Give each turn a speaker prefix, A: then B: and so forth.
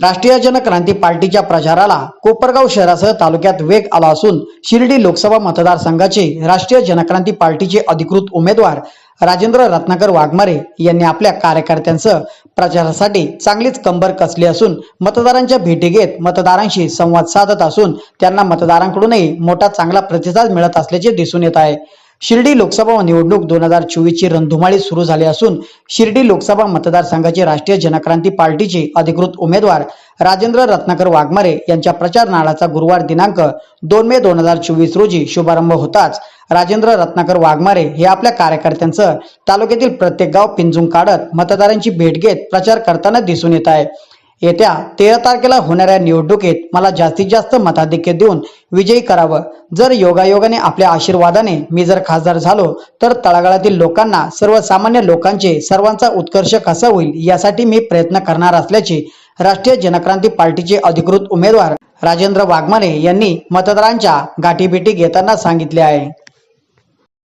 A: राष्ट्रीय जनक्रांती पार्टीच्या प्रचाराला कोपरगाव शहरासह तालुक्यात वेग आला असून शिर्डी लोकसभा मतदारसंघाचे राष्ट्रीय जनक्रांती पार्टीचे अधिकृत उमेदवार राजेंद्र रत्नाकर वाघमारे यांनी आपल्या कार्यकर्त्यांसह प्रचारासाठी चांगलीच कंबर कसली असून मतदारांच्या भेटी घेत मतदारांशी संवाद साधत असून त्यांना मतदारांकडूनही मोठा चांगला प्रतिसाद मिळत असल्याचे दिसून येत आहे. शिर्डी लोकसभा निवडणूक दोन हजार चोवीसची रणधुमाळी सुरू झाली असून शिर्डी लोकसभा मतदारसंघाचे राष्ट्रीय जनक्रांती पार्टीचे अधिकृत उमेदवार राजेंद्र रत्नाकर वाघमारे यांच्या प्रचार नाळाचा गुरुवार दिनांक दोन मे दोन हजार चोवीस रोजी शुभारंभ होताच राजेंद्र रत्नाकर वाघमारे हे आपल्या कार्यकर्त्यांसह तालुक्यातील प्रत्येक गाव पिंजून काढत मतदारांची भेट घेत प्रचार करताना दिसून येत आहे. येत्या तेरा तारखेला होणाऱ्या निवडणुकीत मला जास्तीत जास्त मताधिक्य देऊन विजयी करावं. जर योगायोगाने आपल्या आशीर्वादाने मी जर खासदार झालो तर तळागाळातील लोकांना सर्वसामान्य लोकांचे सर्वांचा उत्कर्ष कसा होईल यासाठी मी प्रयत्न करणार असल्याचे राष्ट्रीय जनक्रांती पार्टीचे अधिकृत उमेदवार राजेंद्र वाघमारे यांनी मतदारांच्या गाठीभेटी घेताना सांगितले आहे.